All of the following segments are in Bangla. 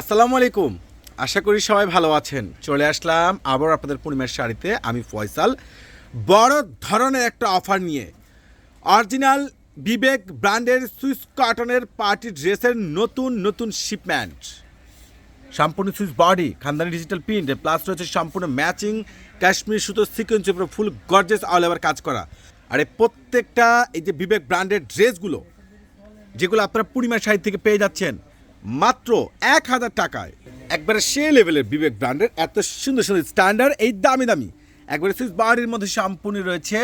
আসসালামু আলাইকুম। আশা করি সবাই ভালো আছেন। চলে আসলাম আবার আপনাদের পূর্ণিমার শাড়িতে। আমি ফয়সাল। বড় ধরনের একটা অফার নিয়ে অরিজিনাল বিবেক ব্র্যান্ডের সুইস কটনের পার্টি ড্রেসের নতুন নতুন শিপমেন্ট সম্পূর্ণ সুইচ বডি, খানদানি ডিজিটাল প্রিন্ট প্লাস রয়েছে সম্পূর্ণ ম্যাচিং কাশ্মীর সুতো সিকোয়েন্সের উপরে ফুল গর্জেস অল ওভার কাজ করা। আর এই প্রত্যেকটা এই যে বিবেক ব্র্যান্ডের ড্রেসগুলো যেগুলো আপনারা পূর্ণিমার শাড়ি থেকে পেয়ে যাচ্ছেন মাত্র এক হাজার টাকায়। একবারে সে লেভেলের বিবেক ব্র্যান্ডের এত সুন্দর সুন্দর স্ট্যান্ডার্ড এই দামি দামি। একবারে সুইচ বাড়ির মধ্যে সম্পূর্ণ রয়েছে।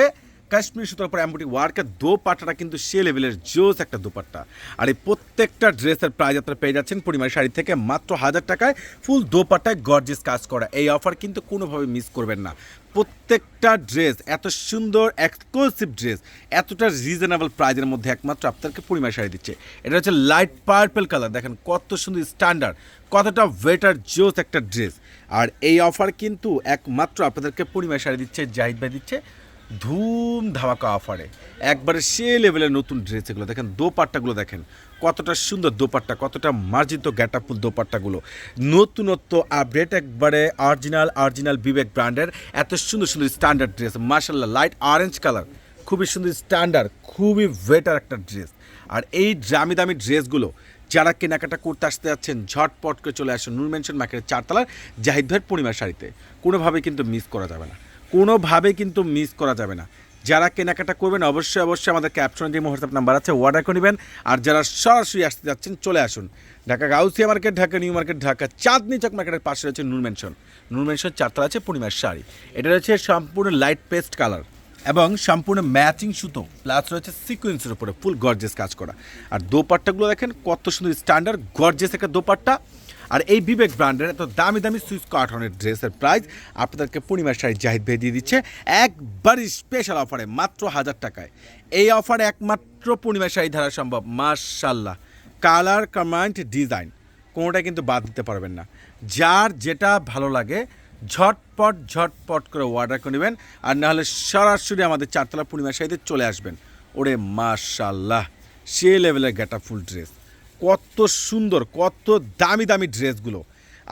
কাশ্মীর সুতোর উপর অ্যাম্বুটি ওয়ার্কের দোপাট্টাটা কিন্তু সে লেভেলের জোস একটা দোপাট্টা। আর এই প্রত্যেকটা ড্রেসের প্রাইজ আপনারা পেয়ে যাচ্ছেন পরিমাণ শাড়ি থেকে মাত্র হাজার টাকায় ফুল দোপাট্টায় গর্জেস কাজ করা। এই অফার কিন্তু কোনোভাবে মিস করবেন না। প্রত্যেকটা ড্রেস এত সুন্দর এক্সক্লুসিভ ড্রেস এতটা রিজনেবল প্রাইজের মধ্যে একমাত্র আপনাকে পরিমাণ শাড়ি দিচ্ছে। এটা হচ্ছে লাইট পার্পেল কালার দেখেন কত সুন্দর স্ট্যান্ডার্ড কতটা ওয়েটার জোস একটা ড্রেস আর এই অফার কিন্তু একমাত্র আপনাদেরকে পরিমাণ শাড়ি দিচ্ছে, জাহিদ ভাই দিচ্ছে। ধুম ধামাকা অফারে একবারে সে লেভেলের নতুন ড্রেস এগুলো। দেখেন দোপাট্টাগুলো দেখেন। কতটা সুন্দর দোপাট্টা, কতটা মার্জিত গ্যাটাপুল দোপাট্টাগুলো। নতুনত্ব আপডেট একবারে অরিজিনাল অরিজিনাল বিবেক ব্র্যান্ডের এত সুন্দর সুন্দর স্ট্যান্ডার্ড ড্রেস মার্শাল্লাহ লাইট অরেঞ্জ কালার খুবই সুন্দর স্ট্যান্ডার্ড খুবই বেটার একটা ড্রেস আর এই দামি দামি ড্রেসগুলো যারা কেনাকাটা করতে আসতে যাচ্ছেন, ঝটপট করে চলে আসুন নূর মেনশন মার্কেটের চারতলার জাহিদ ভাইয়ের পূর্ণিমার শাড়িতে। কোনোভাবে কিন্তু মিস করা যাবে না। কোনোভাবে কিন্তু মিস করা যাবে না। যারা কেনাকাটা করবেন, অবশ্যই অবশ্যই আমাদের ক্যাপশনে যে হোয়াটসঅ্যাপ নাম্বার আছে অর্ডার করে নেবেন। আর যারা সরাসরি আসতে যাচ্ছেন, চলে আসুন। Dhaka Gausia market, Dhaka new market, Dhaka Chandni Chowk মার্কেটের পাশে রয়েছে নূর মেনশন নূর মেনশন চারতলা আছে পূর্ণিমার শাড়ি। এটা রয়েছে সম্পূর্ণ লাইট পেস্ট কালার এবং সম্পূর্ণ ম্যাচিং সুতো। প্লাস রয়েছে সিকোয়েন্সের উপরে ফুল গর্জেস কাজ করা। আর দোপাট্টাগুলো দেখেন, কত সুন্দর স্ট্যান্ডার্ড গর্জেস একটা দোপাট্টা। আর এই বিবেক ব্র্যান্ডের এত দামি দামি সুইস কার্টনের ড্রেসের প্রাইস আপনাদেরকে পূর্ণিমার শাড়ি জাহিদ ভাই দিয়ে দিচ্ছে। একবারই স্পেশাল অফারে মাত্র হাজার টাকায়। এই অফারে একমাত্র পূর্ণিমার শাড়ি ধারা সম্ভব মার্শাল্লাহ কালার কমান্ড ডিজাইন কোনোটা কিন্তু বাদ দিতে পারবেন না। যার যেটা ভালো লাগে, ঝটপট ঝটপট করে অর্ডার করে নেবেন। আর নাহলে সরাসরি আমাদের চারতলা পূর্ণিমা শাড়িতে চলে আসবেন। ওরে মাশাল্লাহ সে লেভেলের গেটা ফুল ড্রেস কত সুন্দর, কত দামি দামি ড্রেসগুলো।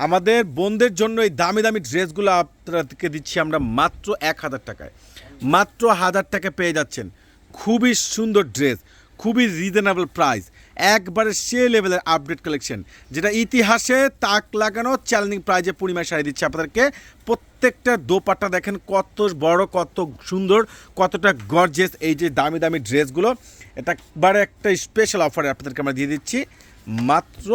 আমাদের বোনদের জন্য এই দামি দামি ড্রেসগুলো আপনাদেরকে দিচ্ছি আমরা মাত্র এক হাজার টাকায়। মাত্র হাজার টাকা পেয়ে যাচ্ছেন। খুবই সুন্দর ড্রেস, খুবই রিজনেবল প্রাইস একবারে সে লেভেলের আপডেট কালেকশন যেটা ইতিহাসে তাক লাগানো চ্যালেঞ্জিং প্রাইজে পূর্ণিমা শাড়ি দিচ্ছে আপনাদেরকে। প্রত্যেকটা দোপাট্টা দেখেন কত বড়, কত সুন্দর, কতটা গর্জেস এই যে দামি দামি ড্রেসগুলো। এটা একবারে একটা স্পেশাল অফারে আপনাদেরকে আমরা দিয়ে দিচ্ছি। মাত্র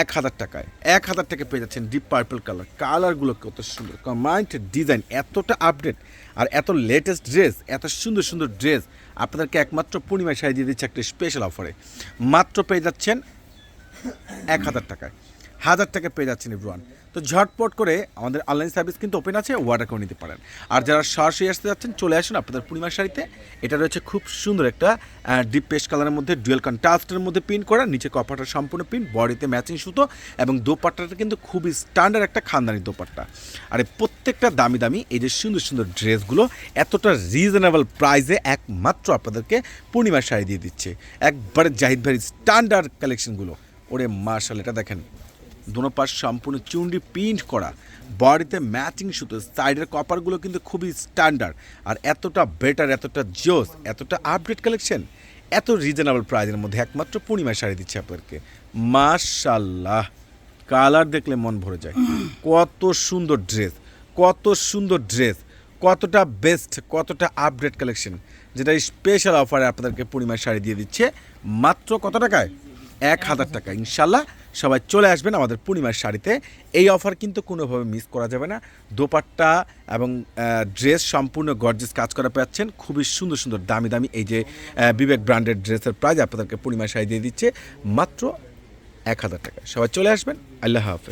এক হাজার টাকায়। এক হাজার টাকা পেয়ে যাচ্ছেন ডিপ পার্পল কালার কালারগুলো কত সুন্দর। কমাইন্ড ডিজাইন এতটা আপডেট আর এত লেটেস্ট ড্রেস এত সুন্দর সুন্দর ড্রেস আপনাদেরকে একমাত্র পূর্ণিমায় সাজিয়ে দিয়ে দিচ্ছে একটা স্পেশাল অফারে মাত্র পেয়ে যাচ্ছেন এক হাজার টাকায়। হাজার টাকা পেয়ে যাচ্ছেন এভরিওয়ান তো ঝটপট করে আমাদের অনলাইন সার্ভিস কিন্তু ওপেন আছে অর্ডার করে নিতে পারেন। আর যারা সরাসরি আসতে যাচ্ছেন, চলে আসুন আপনাদের পূর্ণিমার শাড়িতে। এটা রয়েছে খুব সুন্দর একটা ডিপ পেস্ট কালারের মধ্যে ডুয়েল কন্ট্রাস্টের মধ্যে প্রিন্ট করা, নিচে কপারটা সম্পূর্ণ প্রিন্ট বডিতে ম্যাচিং সুতো এবং দোপাট্টাটা কিন্তু খুবই স্ট্যান্ডার্ড একটা খানদানি দোপাট্টা। আর এই প্রত্যেকটা দামি দামি এই যে সুন্দর সুন্দর ড্রেসগুলো এতটা রিজনেবল প্রাইসে একমাত্র আপনাদেরকে পূর্ণিমার শাড়ি দিয়ে দিচ্ছে। একবারে জাহিদ ভাই স্ট্যান্ডার্ড কালেকশনগুলো ওরে মার্শাল এটা দেখেন। দুনো পাশ সম্পূর্ণ চুন্ডি প্রিন্ট করা। বডিতে ম্যাচিং সুতো, সাইডের কপারগুলো কিন্তু খুবই স্ট্যান্ডার্ড। আর এতটা বেটার, এতটা জোস, এতটা আপডেট কালেকশন এত রিজনেবল প্রাইজের মধ্যে একমাত্র পূর্ণিমা শাড়ি দিচ্ছে আপনাদেরকে। মাশাল্লাহ কালার দেখলে মন ভরে যায়। কত সুন্দর ড্রেস কত সুন্দর ড্রেস কতটা বেস্ট কতটা আপডেট কালেকশন যেটা স্পেশাল অফারে আপনাদেরকে পূর্ণিমা শাড়ি দিয়ে দিচ্ছে। মাত্র কত টাকায়? এক হাজার টাকা। ইনশাল্লাহ সবাই চলে আসবেন আমাদের পূর্ণিমার শাড়িতে। এই অফার কিন্তু কোনোভাবে মিস করা যাবে না। দোপাট্টা এবং ড্রেস সম্পূর্ণ গর্জেস কাজ করা পাচ্ছেন। খুবই সুন্দর সুন্দর, দামি দামি এই যে বিবেক ব্র্যান্ডের ড্রেসের প্রাইজ আপনাদেরকে পূর্ণিমার শাড়ি দিয়ে দিচ্ছে। মাত্র এক হাজার টাকা সবাই চলে আসবেন। আল্লাহ হাফেজ।